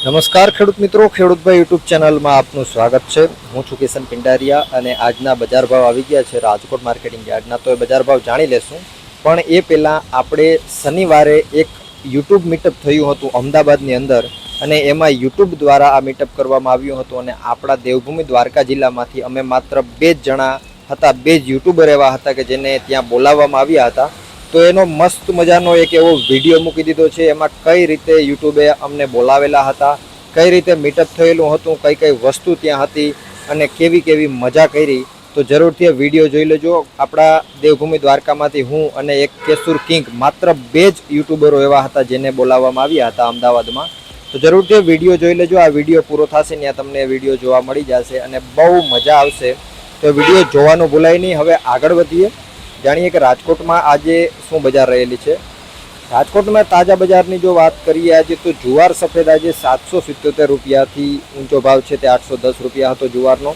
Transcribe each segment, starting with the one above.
નમસ્કાર ખેડૂત મિત્રો ખેડૂતભાઈ યુટ્યુબ ચેનલમાં આપનું સ્વાગત છે. હું છું કિશન પિંડારિયા અને આજના બજાર ભાવ આવી ગયા છે રાજકોટ માર્કેટિંગ યાર્ડના, તો એ બજાર ભાવ જાણી લેશું. પણ એ પહેલાં આપણે શનિવારે એક યુટ્યુબ મીટઅપ થયું હતું અમદાવાદની અંદર અને એમાં યુટ્યુબ દ્વારા આ મીટઅપ કરવામાં આવ્યું હતું અને આપણા દેવભૂમિ દ્વારકા જિલ્લામાંથી અમે માત્ર બે જ જણા હતા, બે જ યુટ્યુબર એવા હતા કે જેને ત્યાં બોલાવવામાં આવ્યા હતા. તો એનો મસ્ત મજાનો એક એવો વીડિયો મૂકી દીધો છે. એમાં કઈ રીતે યુટ્યુબે અમને બોલાવેલા હતા, કઈ રીતે મીટઅપ થયેલું હતું, કઈ કઈ વસ્તુ ત્યાં હતી અને કેવી કેવી મજા કરી, તો જરૂરથી એ વીડિયો જોઈ લેજો. આપણા દેવભૂમિ દ્વારકામાંથી હું અને એક કેસુર કિંગ માત્ર બે જ યુટ્યુબરો એવા હતા જેને બોલાવવામાં આવ્યા હતા અમદાવાદમાં. તો જરૂરથી વીડિયો જોઈ લેજો. આ વીડિયો પૂરો થશે ત્યાં તમને વીડિયો જોવા મળી જશે અને બહુ મજા આવશે. તો વીડિયો જોવાનું ભૂલાય નહીં. હવે આગળ વધીએ. જાણીએ કે રાજકોટમાં આજે શું બજાર રહેલી છે? રાજકોટમાં તાજા બજારની જો વાત કરીએ આજે તો જુવાર સફેદ આજે સાતસો સિત્યોતેર રૂપિયાથી ઊંચો ભાવ છે તે આઠસો દસ રૂપિયા હતો જુવારનો.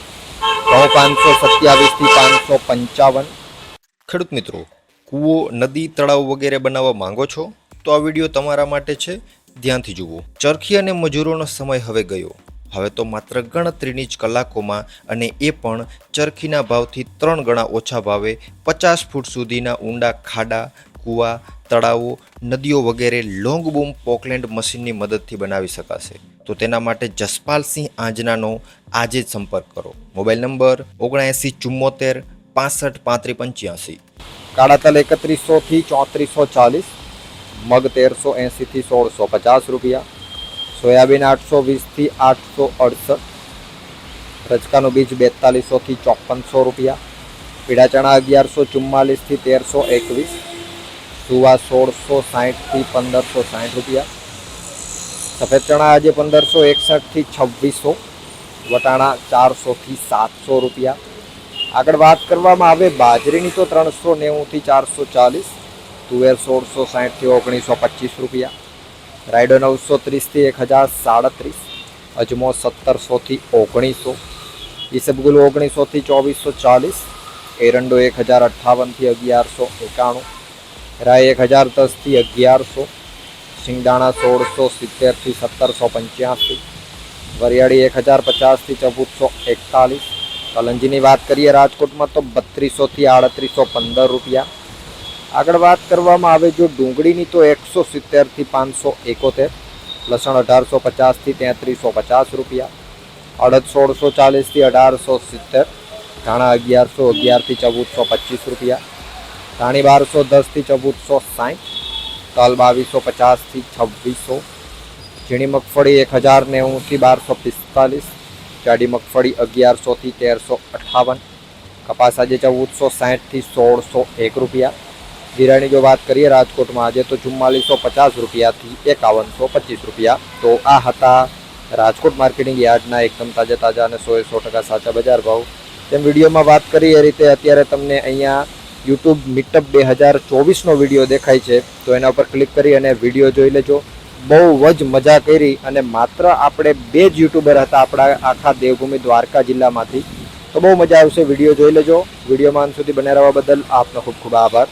ઘઉં પાંચસો સત્યાવીસથી પાંચસો પંચાવન. ખેડૂત મિત્રો, કૂવો, નદી, તળાવ વગેરે બનાવવા માંગો છો? તો આ વીડિયો તમારા માટે છે. ધ્યાનથી જુઓ. ચરખી અને મજૂરોનો સમય હવે ગયો. હવે તો માત્ર ગણતરીની જ કલાકોમાં અને એ પણ ચરખીના ભાવથી ત્રણ ગણા ઓછા ભાવે પચાસ ફૂટ સુધીના ઊંડા ખાડા, કૂવા, તળાવો, નદીઓ વગેરે લોંગ બૂમ પોકલેન્ડ મશીનની મદદથી બનાવી શકાશે. તો તેના માટે જસપાલસિંહ આંજનાનો આજે જ સંપર્ક કરો. મોબાઈલ નંબર ઓગણએંસી ચુમ્મોતેર પાસઠ પાંત્રી પંચ્યાસી. કાળાતલ એકત્રીસોથી ચોત્રીસો ચાલીસ, મગ તેરસો એંસીથી સોળસો પચાસ રૂપિયા સોયાબીન આઠસો વીસથી આઠસો અડસઠ. રચકાનું બીજ બેતાલીસોથી ચોપનસો રૂપિયા. પીળા ચણા અગિયારસો ચુમ્માલીસથી તેરસો એકવીસ. સુવા સોળસો સાહીઠથી પંદરસો સાહીઠ રૂપિયા. સફેદ ચણા આજે પંદરસો એકસઠથી છવ્વીસો. વટાણા ચારસોથી સાતસો રૂપિયા. આગળ વાત કરવામાં આવે બાજરીની તો ત્રણસો નેવુંથી ચારસો ચાલીસ. તુવેર સોળસો સાહીઠથી ઓગણીસો પચીસ રૂપિયા. રાયડો નવસો ત્રીસથી એક હજાર સાડત્રીસ, અજમો સત્તરસોથી ઓગણીસો, ઈસબગુલ ઓગણીસોથી ચોવીસો ચાલીસ, એરંડો એક હજાર અઠ્ઠાવનથી અગિયારસો એકાણું, રાય એક હજાર દસથી અગિયારસો સિંગદાણા સોળસો સિત્તેરથી સત્તરસો પંચ્યાસી, વરિયાળી એક હજાર પચાસથી ચૌદસો એકતાલીસ, કલંજીની વાત કરીએ રાજકોટમાં તો બત્રીસોથી આડત્રીસો પંદર રૂપિયા આગળ વાત કરવામાં આવે જો ડુંગળીની તો એકસો સિત્તેરથી પાંચસો એકોતેર, લસણ અઢારસો પચાસથી તેત્રીસો પચાસ રૂપિયા, અડદ સોળસો ચાલીસથી અઢારસો સિત્તેર, ધાણા અગિયારસો અગિયારથી ચૌદસો પચીસ રૂપિયા, ધાણી બારસો દસથી ચૌદસો સાઠ, તલ બાવીસો પચાસથી છવ્વીસો, ઝીણી મગફળી એક હજાર નેવુંથી બારસો પિસ્તાલીસ, જાડી મગફળી અગિયારસોથી તેરસો અઠ્ઠાવન કપાસ આજે ચૌદસો સાઠથી સોળસો એક રૂપિયા જીરાની જો વાત કરીએ રાજકોટમાં, આજે તો ચુમ્માલીસો પચાસ રૂપિયાથી એકાવનસો પચીસ રૂપિયા. તો આ હતા રાજકોટ માર્કેટિંગ યાર્ડના એકદમ તાજા તાજા અને સો એ સો ટકા સાચા બજાર ભાવ. તેમ વિડીયોમાં વાત કરી એ રીતે અત્યારે તમને અહીંયા યુટ્યુબ મીટઅપ બે હજાર ચોવીસનો વીડિયો દેખાય છે. તો એના ઉપર ક્લિક કરી અને વીડિયો જોઈ લેજો. બહુ જ મજા કરી અને માત્ર આપણે બે જ યુટ્યુબર હતા આપણા આખા દેવભૂમિ દ્વારકા જિલ્લામાંથી. તો બહુ મજા આવશે. વીડિયો જોઈ લેજો. વિડીયોમાં અંત સુધી બને રહેવા બદલ આપનો ખૂબ ખૂબ આભાર.